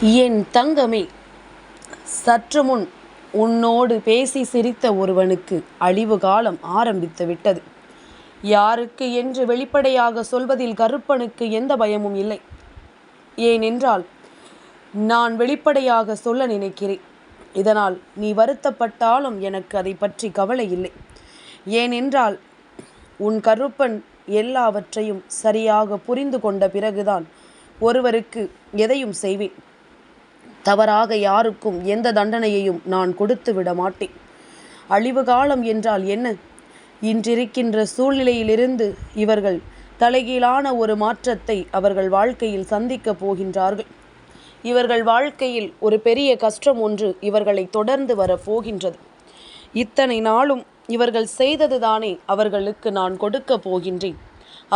என் தங்கமே சற்று முன் உன்னோடு பேசி சிரித்த ஒருவனுக்கு அழிவு காலம் ஆரம்பித்து விட்டது. யாருக்கு என்று வெளிப்படையாக சொல்வதில் கருப்பனுக்கு எந்த பயமும் இல்லை. ஏனென்றால் நான் வெளிப்படையாக சொல்ல நினைக்கிறேன். இதனால் நீ வருத்தப்பட்டாலும் எனக்கு அதை பற்றி கவலை இல்லை. ஏனென்றால் உன் கருப்பன் எல்லாவற்றையும் சரியாக புரிந்து கொண்ட பிறகுதான் ஒருவருக்கு எதையும் செய்வேன். தவறாக யாருக்கும் எந்த தண்டனையையும் நான் கொடுத்து விட மாட்டேன். அழிவு காலம் என்றால் என்ன? இன்றிருக்கின்ற சூழ்நிலையிலிருந்து இவர்கள் தலைகீழான ஒரு மாற்றத்தை அவர்கள் வாழ்க்கையில் சந்திக்கப் போகின்றார்கள். இவர்கள் வாழ்க்கையில் ஒரு பெரிய கஷ்டம் ஒன்று இவர்களை தொடர்ந்து வரப்போகின்றது இத்தனை நாளும் இவர்கள் செய்ததுதானே அவர்களுக்கு நான் கொடுக்கப் போகின்றேன்.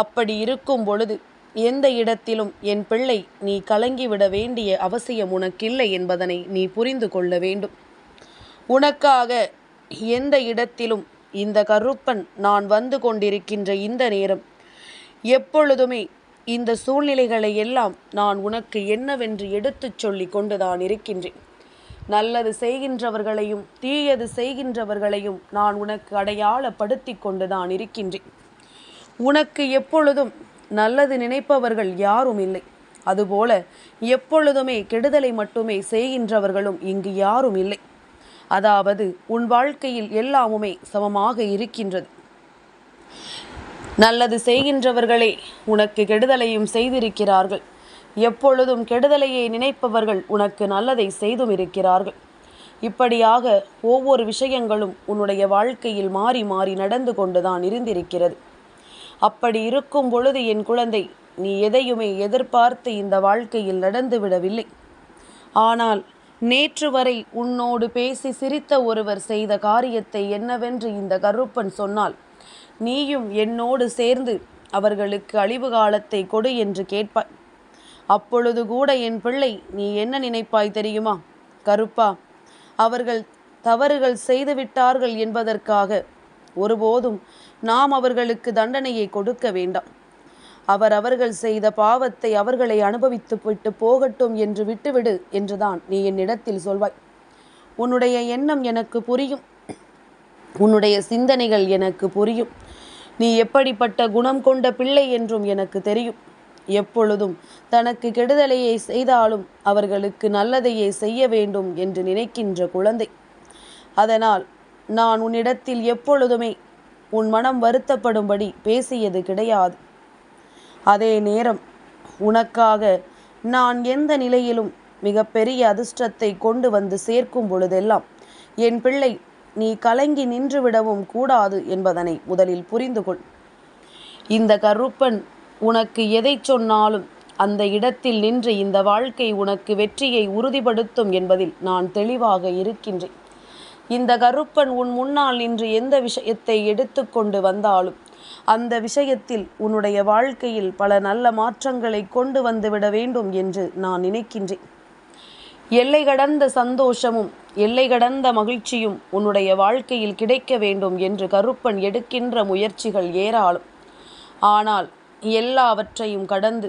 அப்படி இருக்கும் பொழுது எந்த இடத்திலும் என் பிள்ளை நீ கலங்கிவிட வேண்டிய அவசியம் உனக்கில்லை என்பதனை நீ புரிந்து கொள்ள வேண்டும். உனக்காக எந்த இடத்திலும் இந்த கருப்பன் நான் வந்து கொண்டிருக்கின்ற இந்த நேரம் எப்பொழுதுமே இந்த சூழ்நிலைகளை எல்லாம் நான் உனக்கு என்னவென்று எடுத்துச் சொல்லி கொண்டுதான் இருக்கின்றேன். நல்லது செய்கின்றவர்களையும் தீயது செய்கின்றவர்களையும் நான் உனக்கு அடையாளப்படுத்தி கொண்டுதான் இருக்கின்றேன். உனக்கு எப்பொழுதும் நல்லது நினைப்பவர்கள் யாரும் இல்லை. அதுபோல எப்பொழுதுமே கெடுதலை மட்டுமே செய்கின்றவர்களும் இங்கு யாரும் இல்லை. அதாவது உன் வாழ்க்கையில் எல்லாமுமே சமமாக இருக்கின்றது. நல்லது செய்கின்றவர்களே உனக்கு கெடுதலையும் செய்திருக்கிறார்கள். எப்பொழுதும் கெடுதலையே நினைப்பவர்கள் உனக்கு நல்லதை செய்தும் இருக்கிறார்கள். இப்படியாக ஒவ்வொரு விஷயங்களும் உன்னுடைய வாழ்க்கையில் மாறி மாறி நடந்து கொண்டுதான் இருந்திருக்கிறது. அப்படி இருக்கும் பொழுது என் குழந்தை நீ எதையுமே எதிர்பார்த்து இந்த வாழ்க்கையில் நடந்துவிடவில்லை ஆனால் நேற்று வரை உன்னோடு பேசி சிரித்த ஒருவர் செய்த காரியத்தை என்னவென்று இந்த கருப்பன் சொன்னால் நீயும் என்னோடு சேர்ந்து அவர்களுக்கு அழிவு காலத்தை கொடு என்று கேட்பாய். அப்பொழுது கூட என் பிள்ளை நீ என்ன நினைப்பாய் தெரியுமா? கருப்பா அவர்கள் தவறுகள் செய்துவிட்டார்கள் என்பதற்காக ஒருபோதும் நாம் அவர்களுக்கு தண்டனையை கொடுக்க வேண்டாம். அவர் அவர்கள் செய்த பாவத்தை அவர்களை அனுபவித்து விட்டு போகட்டும் என்று விட்டுவிடு என்றுதான் நீ என்னிடத்தில் சொல்வாய். உன்னுடைய எண்ணம் எனக்கு புரியும். உன்னுடைய சிந்தனைகள் எனக்கு புரியும். நீ எப்படிப்பட்ட குணம் கொண்ட பிள்ளை என்றும் எனக்கு தெரியும். எப்பொழுதும் தனக்கு கெடுதலையை செய்தாலும் அவர்களுக்கு நல்லதையே செய்ய வேண்டும் என்று நினைக்கின்ற குழந்தை. அதனால் நான் உன்னிடத்தில் எப்பொழுதுமே உன் மனம் வருத்தப்படும்படி பேசியது கிடையாது. அதே நேரம் உனக்காக நான் எந்த நிலையிலும் மிகப்பெரிய அதிர்ஷ்டத்தை கொண்டு வந்து சேர்க்கும் பொழுதெல்லாம் என் பிள்ளை நீ கலங்கி நின்றுவிடவும் கூடாது என்பதனை முதலில் புரிந்து கொள். இந்த கருப்பன் உனக்கு எதை சொன்னாலும் அந்த இடத்தில் நின்று இந்த வாழ்க்கை உனக்கு வெற்றியை உறுதிப்படுத்தும் என்பதில் நான் தெளிவாக இருக்கின்றேன். இந்த கருப்பன் உன் முன்னால் இன்று எந்த விஷயத்தை எடுத்துக்கொண்டு வந்தாலும் அந்த விஷயத்தில் உன்னுடைய வாழ்க்கையில் பல நல்ல மாற்றங்களை கொண்டு வந்துவிட வேண்டும் என்று நான் நினைக்கின்றேன். எல்லை கடந்த சந்தோஷமும் எல்லை கடந்த மகிழ்ச்சியும் உன்னுடைய வாழ்க்கையில் கிடைக்க வேண்டும் என்று கருப்பன் எடுக்கின்ற முயற்சிகள் ஏராளம். ஆனால் எல்லாவற்றையும் கடந்து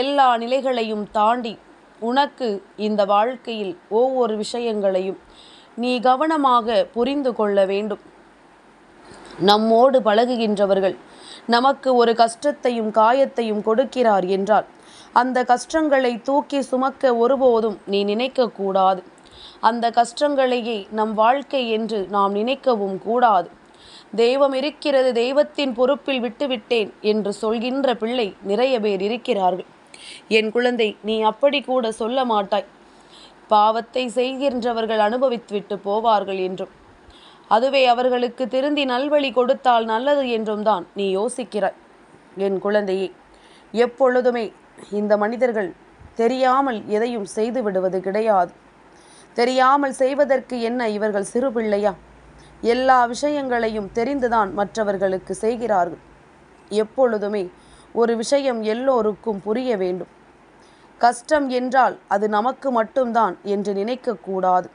எல்லா நிலைகளையும் தாண்டி உனக்கு இந்த வாழ்க்கையில் ஒவ்வொரு விஷயங்களையும் நீ கவனமாக புரிந்து கொள்ள வேண்டும். நம்மோடு பழகுகின்றவர்கள் நமக்கு ஒரு கஷ்டத்தையும் காயத்தையும் கொடுக்கிறார் என்றால் அந்த கஷ்டங்களை தூக்கி சுமக்க ஒருபோதும் நீ நினைக்கக்கூடாது. அந்த கஷ்டங்களையே நம் வாழ்க்கை என்று நாம் நினைக்கவும் கூடாது. தெய்வம் இருக்கிறது தெய்வத்தின் பொறுப்பில் விட்டுவிட்டேன் என்று சொல்கின்ற பிள்ளை நிறைய பேர் இருக்கிறார்கள். என் குழந்தை நீ அப்படி கூட சொல்ல மாட்டாய். பாவத்தை செய்கின்றவர்கள் அனுபவித்துவிட்டு போவார்கள் என்றும். அதுவே அவர்களுக்கு திருந்தி நல்வழி கொடுத்தால் நல்லது என்றும் தான் நீ யோசிக்கிறாய். என் குழந்தையே எப்பொழுதுமே இந்த மனிதர்கள் தெரியாமல் எதையும் செய்து விடுவது கிடையாது. தெரியாமல் செய்வதற்கு என்ன இவர்கள் சிறு பிள்ளையா? எல்லா விஷயங்களையும் தெரிந்துதான் மற்றவர்களுக்கு செய்கிறார்கள். எப்பொழுதுமே ஒரு விஷயம் எல்லோருக்கும் புரிய வேண்டும். கஷ்டம் என்றால் அது நமக்கு மட்டும்தான் என்று நினைக்கக்கூடாது.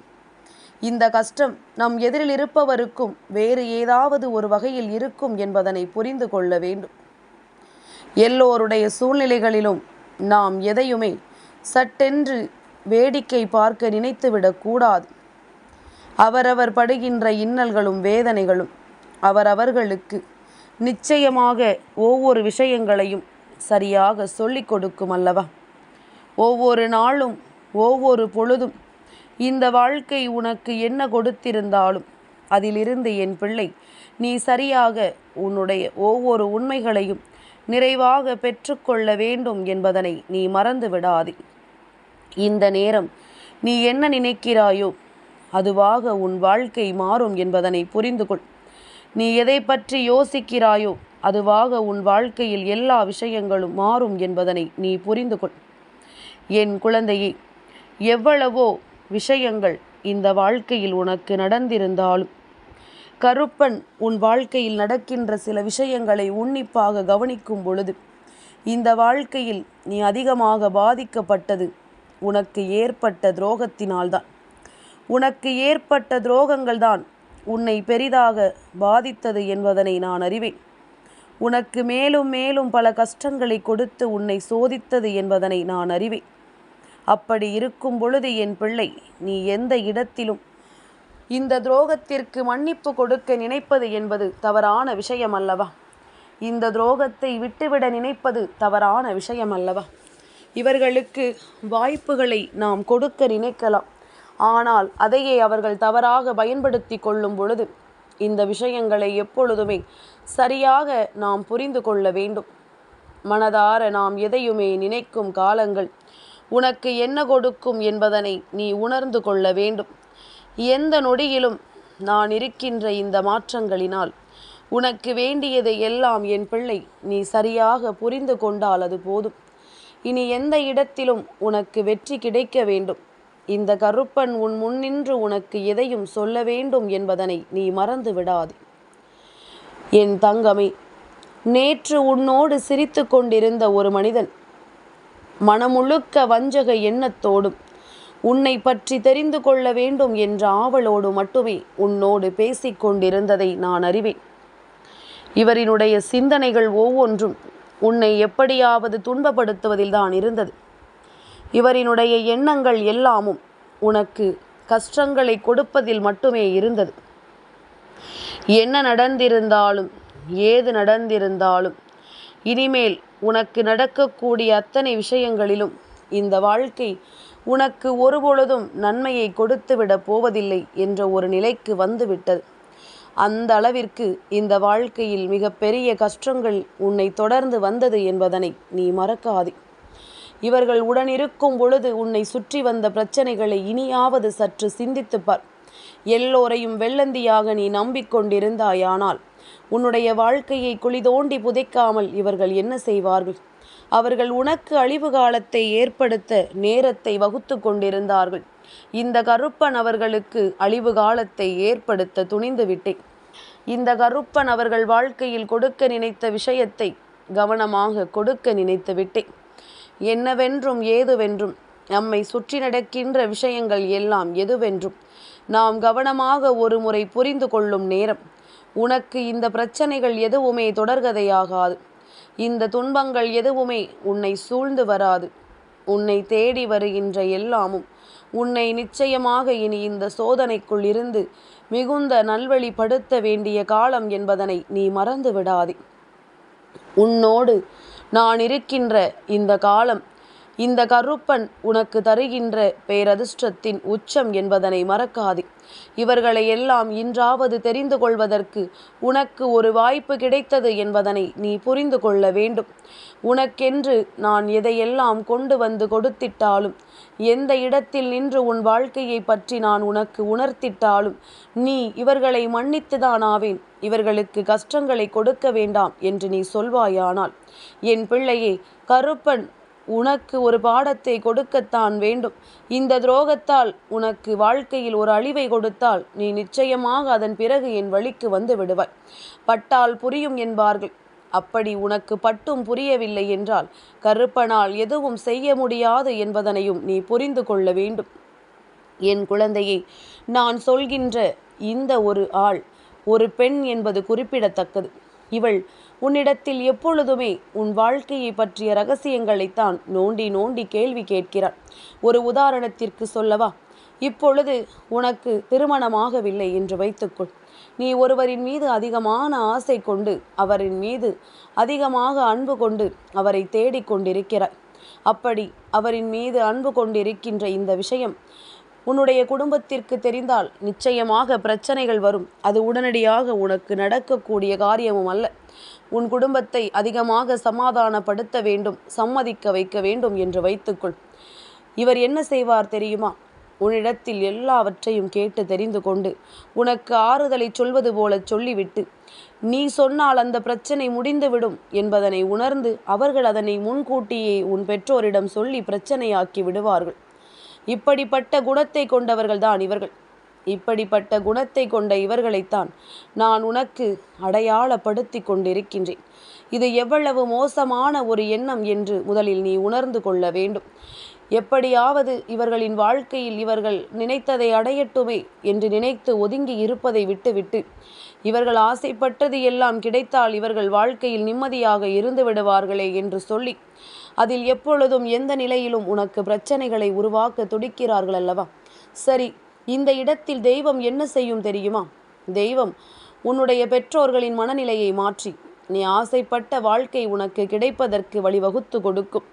இந்த கஷ்டம் நம் எதிரில் இருப்பவருக்கும் வேறு ஏதாவது ஒரு வகையில் இருக்கும் என்பதனை புரிந்து கொள்ள வேண்டும். எல்லோருடைய சூழ்நிலைகளிலும் நாம் எதையுமே சட்டென்று வேடிக்கை பார்க்க நினைத்துவிடக்கூடாது அவரவர் படுகின்ற இன்னல்களும் வேதனைகளும் அவரவர்களுக்கு நிச்சயமாக ஒவ்வொரு விஷயங்களையும் சரியாக சொல்லிக் கொடுக்கும் அல்லவா? ஒவ்வொரு நாளும் ஒவ்வொரு பொழுதும் இந்த வாழ்க்கை உனக்கு என்ன கொடுத்திருந்தாலும் அதிலிருந்து என் பிள்ளை நீ சரியாக உன்னுடைய ஒவ்வொரு உண்மைகளையும் நிறைவாக பெற்றுக்கொள்ள வேண்டும் என்பதனை நீ மறந்து விடாதே. இந்த நேரம் நீ என்ன நினைக்கிறாயோ அதுவாக உன் வாழ்க்கை மாறும் என்பதனை புரிந்து கொள் நீ எதை பற்றி யோசிக்கிறாயோ அதுவாக உன் வாழ்க்கையில் எல்லா விஷயங்களும் மாறும் என்பதனை நீ புரிந்து கொள் என் குழந்தையே எவ்வளவோ விஷயங்கள் இந்த வாழ்க்கையில் உனக்கு நடந்திருந்தாலும் கருப்பன் உன் வாழ்க்கையில் நடக்கின்ற சில விஷயங்களை உன்னிப்பாக கவனிக்கும் பொழுது இந்த வாழ்க்கையில் நீ அதிகமாக பாதிக்கப்பட்டது உனக்கு ஏற்பட்ட துரோகத்தினால்தான். உனக்கு ஏற்பட்ட துரோகங்கள் தான் உன்னை பெரிதாக பாதித்தது என்பதனை நான் அறிவேன். உனக்கு மேலும் மேலும் பல கஷ்டங்களை கொடுத்து உன்னை சோதித்தது என்பதனை நான் அறிவேன். அப்படி இருக்கும் பொழுது என் பிள்ளை நீ எந்த இடத்திலும் இந்த துரோகத்திற்கு மன்னிப்பு கொடுக்க நினைப்பது என்பது தவறான விஷயம் அல்லவா இந்த துரோகத்தை விட்டுவிட நினைப்பது தவறான விஷயம் அல்லவா இவர்களுக்கு வாய்ப்புகளை நாம் கொடுக்க நினைக்கலாம். ஆனால் அதையே அவர்கள் தவறாக பயன்படுத்தி கொள்ளும் பொழுது இந்த விஷயங்களை எப்பொழுதுமே சரியாக நாம் புரிந்து கொள்ள வேண்டும். மனதார நாம் எதையுமே நினைக்கும் காலங்கள் உனக்கு என்ன கொடுக்கும் என்பதனை நீ உணர்ந்து கொள்ள வேண்டும். எந்த நொடியிலும் நான் இருக்கின்ற இந்த மாற்றங்களினால் உனக்கு வேண்டியதை எல்லாம் என் பிள்ளை நீ சரியாக புரிந்து கொண்டால் அது போதும். இனி எந்த இடத்திலும் உனக்கு வெற்றி கிடைக்க வேண்டும். இந்த கருப்பன் உன் முன்னின்று உனக்கு எதையும் சொல்ல வேண்டும் என்பதனை நீ மறந்து விடாது. என் தங்கமே நேற்று உன்னோடு சிரித்து கொண்டிருந்த ஒரு மனிதன் மனமுழுக்க வஞ்சக எண்ணத்தோடும் உன்னை பற்றி தெரிந்து கொள்ள வேண்டும் என்ற ஆவலோடு மட்டுமே உன்னோடு பேசிக்கொண்டிருந்ததை நான் அறிவேன். இவரினுடைய சிந்தனைகள் ஒவ்வொன்றும் உன்னை எப்படியாவது துன்பப்படுத்துவதில் தான் இருந்தது. இவரினுடைய எண்ணங்கள் எல்லாமும் உனக்கு கஷ்டங்களை கொடுப்பதில் மட்டுமே இருந்தது. என்ன நடந்திருந்தாலும் ஏது நடந்திருந்தாலும் இனிமேல் உனக்கு நடக்கக்கூடிய அத்தனை விஷயங்களிலும் இந்த வாழ்க்கை உனக்கு ஒருபொழுதும் நன்மையை கொடுத்துவிடப் போவதில்லை என்ற ஒரு நிலைக்கு வந்துவிட்டது. அந்த அளவிற்கு இந்த வாழ்க்கையில் மிகப்பெரிய கஷ்டங்கள் உன்னை தொடர்ந்து வந்தது என்பதனை நீ மறக்காதே. இவர்கள் உடனிருக்கும் பொழுது உன்னை சுற்றி வந்த பிரச்சனைகளை இனியாவது சற்று சிந்தித்துப்பார் எல்லோரையும் வெள்ளந்தியாக நீ நம்பிக்கொண்டிருந்தாயானால் உன்னுடைய வாழ்க்கையை குழி தோண்டி புதைக்காமல் இவர்கள் என்ன செய்வார்கள்? அவர்கள் உனக்கு அழிவு காலத்தை ஏற்படுத்த நேரத்தை வகுத்து கொண்டிருந்தார்கள். இந்த கருப்பன் அவர்களுக்கு அழிவு காலத்தை ஏற்படுத்த துணிந்து விட்டேன். இந்த கருப்பன் அவர்கள் வாழ்க்கையில் கொடுக்க நினைத்த விஷயத்தை கவனமாக கொடுக்க நினைத்து விட்டேன். என்னவென்றும் ஏதுவென்றும் நம்மை சுற்றி நடக்கின்ற விஷயங்கள் எல்லாம் எதுவென்றும் நாம் கவனமாக ஒரு முறை புரிந்து கொள்ளும் நேரம். உனக்கு இந்த பிரச்சனைகள் எதுவுமே தொடர்கதையாகாது. இந்த துன்பங்கள் எதுவுமே உன்னை சூழ்ந்து வராது. உன்னை தேடி வருகின்ற எல்லாமும் உன்னை நிச்சயமாக இனி இந்த சோதனைக்குள் இருந்து மிகுந்த நல்வழிப்படுத்த வேண்டிய காலம் என்பதனை நீ மறந்து விடாதே உன்னோடு நான் இருக்கின்ற இந்த காலம் இந்த கருப்பன் உனக்கு தருகின்ற பேரதிர்ஷ்டத்தின் உச்சம் என்பதனை மறக்காதே. இவர்களை எல்லாம் இன்றாவது தெரிந்து கொள்வதற்கு உனக்கு ஒரு வாய்ப்பு கிடைத்தது என்பதனை நீ புரிந்து கொள்ள வேண்டும். உனக்கென்று நான் எதையெல்லாம் கொண்டு வந்து கொடுத்திட்டாலும் எந்த இடத்தில் நின்று உன் வாழ்க்கையை பற்றி நான் உனக்கு உணர்த்திட்டாலும் நீ இவர்களை மன்னித்துதான் ஆவேன் இவர்களுக்கு கஷ்டங்களை கொடுக்க வேண்டாம் என்று நீ சொல்வாயானால் என் பிள்ளையே கருப்பன் உனக்கு ஒரு பாடத்தை கொடுக்கத்தான் வேண்டும். இந்த துரோகத்தால் உனக்கு வாழ்க்கையில் ஒரு அழிவை கொடுத்தால் நீ நிச்சயமாக அதன் பிறகு என் வழிக்கு வந்து விடுவாய். பட்டால் புரியும் என்பார்கள். அப்படி உனக்கு பட்டும் புரியவில்லை என்றால் கருப்பனால் எதுவும் செய்ய முடியாது என்பதனையும் நீ புரிந்து கொள்ள வேண்டும். என் குழந்தையை நான் சொல்கின்ற இந்த ஒரு ஆள் ஒரு பெண் என்பது குறிப்பிடத்தக்கது. இவள் உன்னிடத்தில் எப்பொழுதுமே உன் வாழ்க்கையை பற்றிய ரகசியங்களைத்தான் நோண்டி நோண்டி கேள்வி கேட்கிறார் ஒரு உதாரணத்திற்கு சொல்லவா? இப்பொழுது உனக்கு திருமணமாகவில்லை என்று வைத்துக்கொள். நீ ஒருவரின் மீது அதிகமான ஆசை கொண்டு அவரின் மீது அதிகமாக அன்பு கொண்டு அவரை தேடிக் கொண்டிருக்கிறாய். அப்படி அவரின் மீது அன்பு கொண்டிருக்கின்ற இந்த விஷயம் உன்னுடைய குடும்பத்திற்கு தெரிந்தால் நிச்சயமாக பிரச்சனைகள் வரும். அது உடனடியாக உனக்கு நடக்கக்கூடிய காரியமும் அல்ல. உன் குடும்பத்தை அதிகமாக சமாதானப்படுத்த வேண்டும் சம்மதிக்க வைக்க வேண்டும் என்று வைத்துக்கொள். இவர் என்ன செய்வார் தெரியுமா? உன்னிடத்தில் எல்லாவற்றையும் கேட்டு தெரிந்து கொண்டு உனக்கு ஆறுதலை சொல்வது போல சொல்லிவிட்டு நீ சொன்னால் அந்த பிரச்சனை முடிந்துவிடும் என்பதனை உணர்ந்து அவர்கள் அதனை முன்கூட்டியே உன் பெற்றோரிடம் சொல்லி பிரச்சனையாக்கி விடுவார்கள். இப்படிப்பட்ட குணத்தை கொண்டவர்கள்தான் இவர்கள். இப்படிப்பட்ட குணத்தை கொண்ட இவர்களைத்தான் நான் உனக்கு அடையாளப்படுத்தி கொண்டிருக்கின்றேன். இது எவ்வளவு மோசமான ஒரு எண்ணம் என்று முதலில் நீ உணர்ந்து கொள்ள வேண்டும். எப்படியாவது இவர்களின் வாழ்க்கையில் இவர்கள் நினைத்ததை அடையட்டுமே என்று நினைத்து ஒதுங்கி இருப்பதை விட்டுவிட்டு இவர்கள் ஆசைப்பட்டது எல்லாம் கிடைத்தால் இவர்கள் வாழ்க்கையில் நிம்மதியாக இருந்து விடுவார்களே என்று சொல்லி அதில் எப்பொழுதும் எந்த நிலையிலும் உனக்கு பிரச்சனைகளை உருவாக்க துடிக்கிறார்கள் அல்லவா? சரி இந்த இடத்தில் தெய்வம் என்ன செய்யும் தெரியுமா? தெய்வம் உன்னுடைய பெற்றோர்களின் மனநிலையை மாற்றி. நீ ஆசைப்பட்ட வாழ்க்கை உனக்கு கிடைப்பதற்கு வழிவகுத்து கொடுக்கும்.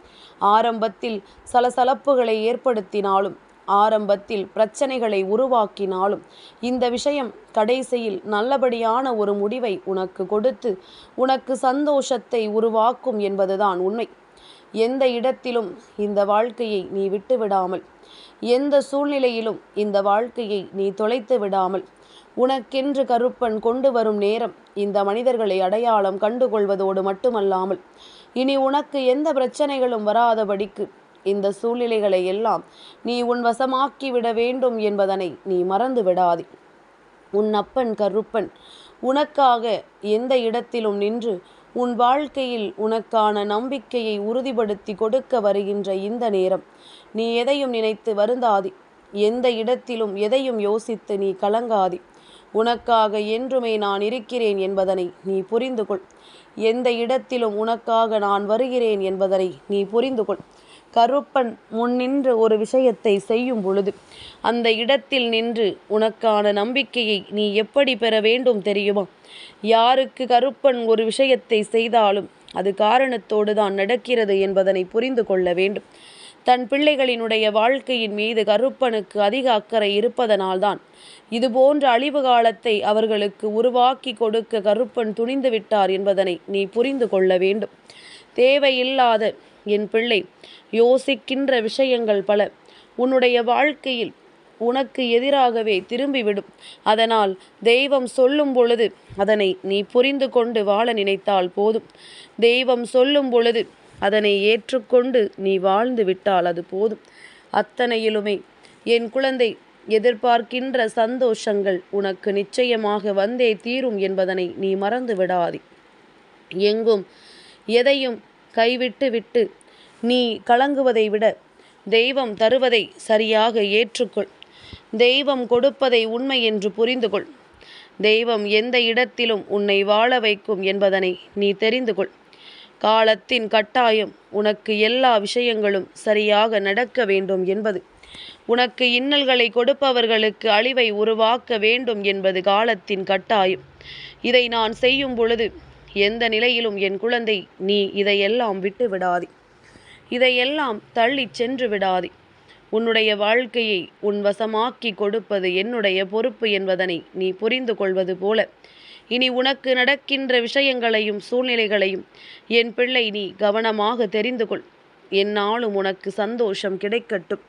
ஆரம்பத்தில் சலசலப்புகளை ஏற்படுத்தினாலும் ஆரம்பத்தில் பிரச்சனைகளை உருவாக்கினாலும் இந்த விஷயம் கடைசியில் நல்லபடியான ஒரு முடிவை உனக்கு கொடுத்து உனக்கு சந்தோஷத்தை உருவாக்கும் என்பதுதான் உண்மை. எந்த இடத்திலும் இந்த வாழ்க்கையை நீ விட்டு விடாமல் எந்த சூழ்நிலையிலும் இந்த வாழ்க்கையை நீ தொலைத்து விடாமல் உனக்கென்று கருப்பன் கொண்டு வரும் நேரம் இந்த மனிதர்களை அடையாளம் கண்டுகொள்வதோடு மட்டுமல்லாமல் இனி உனக்கு எந்த பிரச்சனைகளும் வராதபடிக்கு இந்த சூழ்நிலைகளை எல்லாம் நீ உன் வசமாக்கி விட வேண்டும் என்பதனை நீ மறந்து விடாதே. உன் அப்பன் கருப்பன் உனக்காக எந்த இடத்திலும் நின்று உன் வாழ்க்கையில் உனக்கான நம்பிக்கையை உறுதிப்படுத்தி கொடுக்க வருகின்ற இந்த நேரம். நீ எதையும் நினைத்து வருந்தாதி. எந்த இடத்திலும் எதையும் யோசித்து நீ கலங்காதி. உனக்காக என்றுமே நான் இருக்கிறேன் என்பதனை நீ புரிந்து கொள் எந்த இடத்திலும் உனக்காக நான் வருகிறேன் என்பதனை நீ புரிந்து கொள் கருப்பன் முன்னின்று ஒரு விஷயத்தை செய்யும் பொழுது அந்த இடத்தில் நின்று உனக்கான நம்பிக்கையை நீ எப்படி பெற வேண்டும் தெரியுமா? யாருக்கு கருப்பன் ஒரு விஷயத்தை செய்தாலும் அது காரணத்தோடு தான் நடக்கிறது என்பதனை புரிந்து கொள்ள வேண்டும். தன் பிள்ளைகளினுடைய வாழ்க்கையின் மீது கருப்பனுக்கு அதிக அக்கறை இருப்பதனால்தான் இதுபோன்ற அழிவு காலத்தை அவர்களுக்கு உருவாக்கி கொடுக்க கருப்பன் துணிந்து விட்டார் என்பதனை நீ புரிந்து கொள்ள வேண்டும். தேவையில்லாத என் பிள்ளை யோசிக்கின்ற விஷயங்கள் பல. உன்னுடைய வாழ்க்கையில் உனக்கு எதிராகவே திரும்பிவிடும். அதனால் தெய்வம் சொல்லும் பொழுது அதனை நீ புரிந்து கொண்டு வாழ நினைத்தால் போதும். தெய்வம் சொல்லும் பொழுது அதனை ஏற்றுக்கொண்டு நீ வாழ்ந்து விட்டால் அது போதும். அத்தனையிலுமே என் குழந்தை எதிர்பார்க்கின்ற சந்தோஷங்கள் உனக்கு நிச்சயமாக வந்தே தீரும் என்பதனை நீ மறந்து விடாதே. எங்கும் எதையும் கைவிட்டு விட்டு நீ கலங்குவதை விட தெய்வம் தருவதை சரியாக ஏற்றுக்கொள். தெய்வம் கொடுப்பதை உண்மை என்று புரிந்து கொள் தெய்வம் எந்த இடத்திலும் உன்னை வாழ வைக்கும் என்பதனை நீ தெரிந்து கொள் காலத்தின் கட்டாயம் உனக்கு எல்லா விஷயங்களும் சரியாக நடக்க வேண்டும் என்பது. உனக்கு இன்னல்களை கொடுப்பவர்களுக்கு அழிவை உருவாக்க வேண்டும் என்பது காலத்தின் கட்டாயம். இதை நான் செய்யும் பொழுது எந்த நிலையிலும் என் குழந்தை நீ இதையெல்லாம் விட்டு விடாதே. இதையெல்லாம் தள்ளிச் சென்று விடாதே. உன்னுடைய வாழ்க்கையை உன் வசமாக்கி கொடுப்பது என்னுடைய பொறுப்பு என்பதனை நீ புரிந்து கொள்வது போல. இனி உனக்கு நடக்கின்ற விஷயங்களையும் சூழ்நிலைகளையும் என் பிள்ளை நீ கவனமாக தெரிந்து கொள். என்னாலும் உனக்கு சந்தோஷம் கிடைக்கட்டும்.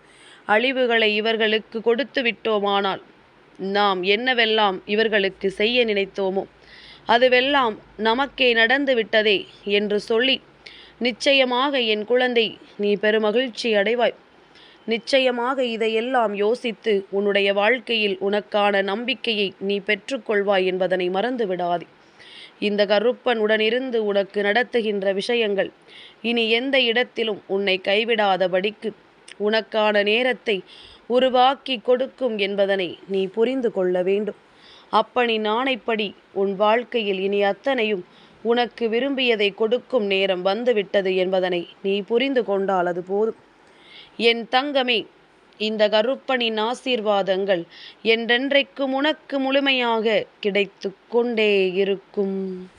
அழிவுகளை இவர்களுக்கு கொடுத்து விட்டோமானால் நாம் என்னவெல்லாம் இவர்களுக்கு செய்ய நினைத்தோமோ அதுவெல்லாம் நமக்கே நடந்து விட்டதே என்று சொல்லி நிச்சயமாக என் குழந்தை நீ பெருமகிழ்ச்சி அடைவாய். நிச்சயமாக இதையெல்லாம் யோசித்து உன்னுடைய வாழ்க்கையில் உனக்கான நம்பிக்கையை நீ பெற்றுக்கொள்வாய் என்பதனை மறந்து விடாதே இந்த கருப்பன் உடனிருந்து உனக்கு நடத்துகின்ற விஷயங்கள் இனி எந்த இடத்திலும் உன்னை கைவிடாதபடிக்கு உனக்கான நேரத்தை உருவாக்கி கொடுக்கும் என்பதனை நீ புரிந்து கொள்ள வேண்டும். அப்பணி நாணைப்படி உன் வாழ்க்கையில் இனி அத்தனையும் உனக்கு விரும்பியதை கொடுக்கும் நேரம் வந்துவிட்டது என்பதனை நீ புரிந்து கொண்டால் அது போதும். என் தங்கமே இந்த கருப்பனின் ஆசீர்வாதங்கள் என்றென்றைக்கும் உனக்கு முழுமையாக கிடைத்து கொண்டே இருக்கும்.